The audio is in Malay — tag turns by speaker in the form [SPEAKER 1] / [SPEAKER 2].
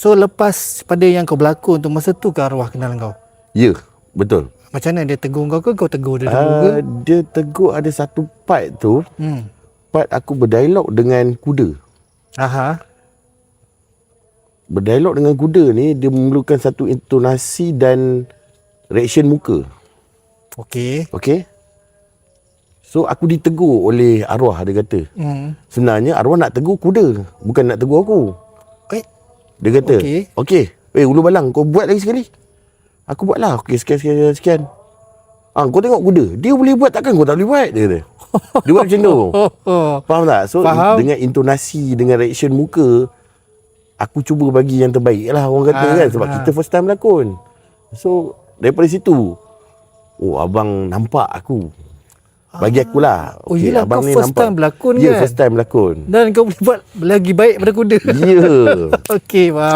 [SPEAKER 1] So lepas pada yang kau berlakon tu masa tu ke arwah kenal kau?
[SPEAKER 2] Ya, betul.
[SPEAKER 1] Macam mana dia tegur kau ke kau tegur dia dulu ke?
[SPEAKER 2] Uh, dia tegur ada satu part tu,
[SPEAKER 1] Hmm.
[SPEAKER 2] part aku berdialog dengan kuda.
[SPEAKER 1] Aha.
[SPEAKER 2] Berdialog dengan kuda ni dia memerlukan satu intonasi dan reaction muka.
[SPEAKER 1] Okey.
[SPEAKER 2] Okey? So aku ditegur oleh arwah dia kata.
[SPEAKER 1] Hmm.
[SPEAKER 2] Sebenarnya arwah nak tegur kuda, bukan nak tegur aku.
[SPEAKER 1] Eh,
[SPEAKER 2] Dia kata,
[SPEAKER 1] Okey.
[SPEAKER 2] okey. Eh, ulu balang, kau buat lagi sekali. Aku buat lah. Okey, sekian, sekian, sekian. Ah, kau tengok kuda. Dia boleh buat, takkan kau tak boleh buat? Dia kata. Dia buat macam tu. Faham tak? So,
[SPEAKER 1] Faham.
[SPEAKER 2] dengan intonasi, dengan reaction muka, aku cuba bagi yang terbaik lah orang kata
[SPEAKER 1] Ah,
[SPEAKER 2] kan. Sebab
[SPEAKER 1] ah.
[SPEAKER 2] kita first time lakon. So, daripada situ, oh, abang nampak aku. Bagi aku lah.
[SPEAKER 1] Oh, yelah, kau first time berlakon
[SPEAKER 2] Ya,
[SPEAKER 1] kan?
[SPEAKER 2] first time berlakon.
[SPEAKER 1] Dan kau boleh buat lagi baik daripada kuda.
[SPEAKER 2] Ya.
[SPEAKER 1] Okey, faham.